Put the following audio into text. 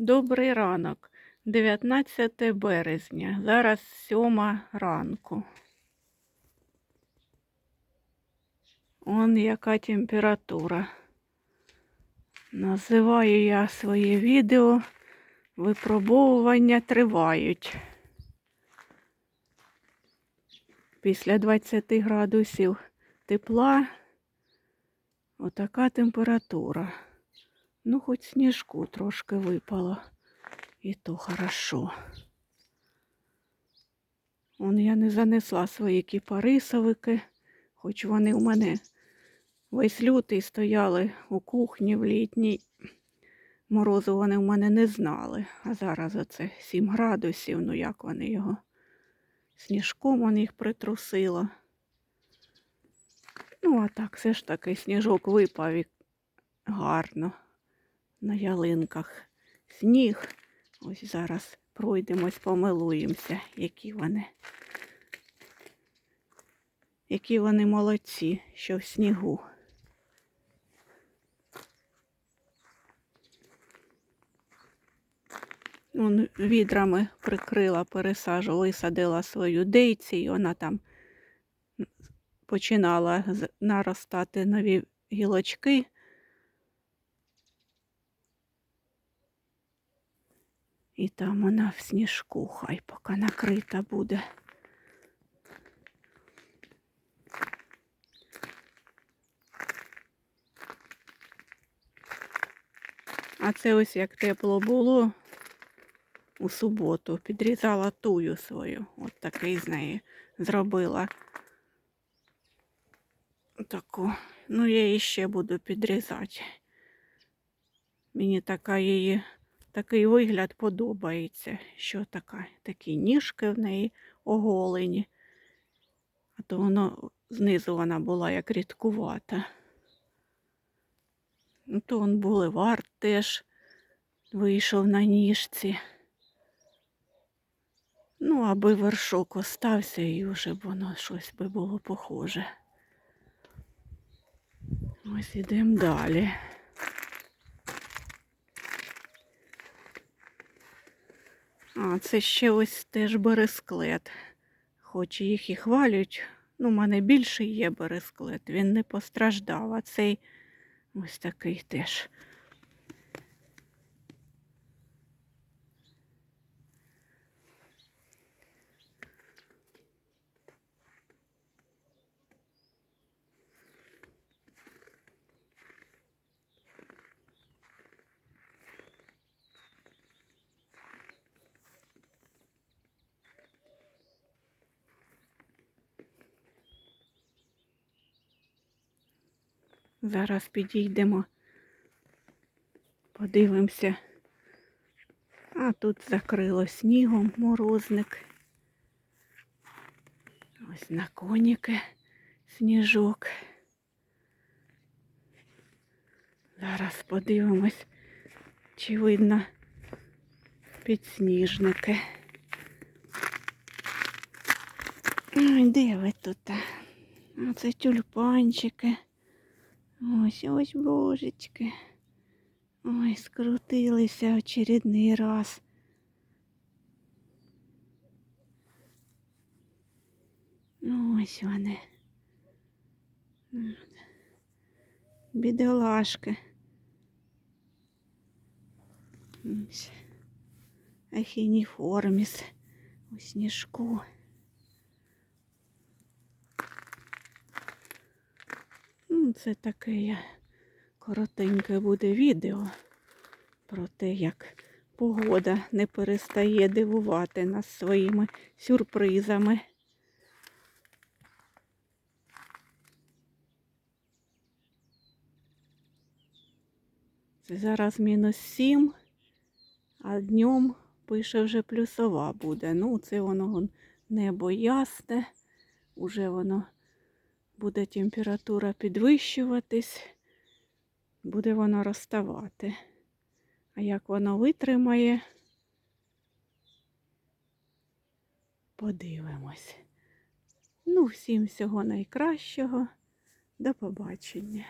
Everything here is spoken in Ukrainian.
Добрий ранок, 19 березня, зараз 7 ранку. Он яка температура. Називаю я своє відео Випробовування тривають. Після 20 градусів тепла отака температура. Ну, хоч сніжку трошки випало. І то хорошо. Он я не занесла свої кіпарисовики, хоч вони у мене весь лютий стояли у кухні в літній. Морозу вони в мене не знали. А зараз оце 7 градусів, ну як вони його сніжком вони їх притрусило. Ну, а так все ж таки сніжок випав і гарно на ялинках сніг. Ось зараз пройдемось, помилуємося, які вони. Які вони молодці, що в снігу. Он відрами прикрила, пересажу, висадила свою дейці, і вона там починала наростати нові гілочки. І там вона в сніжку, хай поки накрита буде. А це ось як тепло було у суботу. Підрізала тую свою. От такий з неї зробила. Таку. Ну, я її ще буду підрізати. Мені така її такий вигляд подобається, що така, такі ніжки в неї оголені. А то воно знизу вона була як рідкувата. Ну, то он булевар теж вийшов на ніжці. Ну, аби вершок остався і вже б воно щось би було похоже. Ось ідемо далі. А, це ще ось теж бересклет. Хоч їх і хвалять, ну, в мене більше є бересклет, він не постраждав, а цей ось такий теж. Зараз підійдемо, подивимося. А тут закрило снігом морозник. Ось на коніки сніжок. Зараз подивимось, чи видно підсніжники. Ой, де ви тут? Оце тюльпанчики. Ось ось божечки. Ой, скрутилися очередний раз. Ну, Ось вони. Бідолашки. Ось. Ахініформіс у сніжку. Ну, Це таке коротеньке буде відео про те, як погода не перестає дивувати нас своїми сюрпризами. Це зараз мінус 7, а днем пише вже плюсова буде. Ну, це воно небо ясне, уже воно буде температура підвищуватись, буде воно розставати. А як воно витримає, подивимось. Ну, всім всього найкращого. До побачення.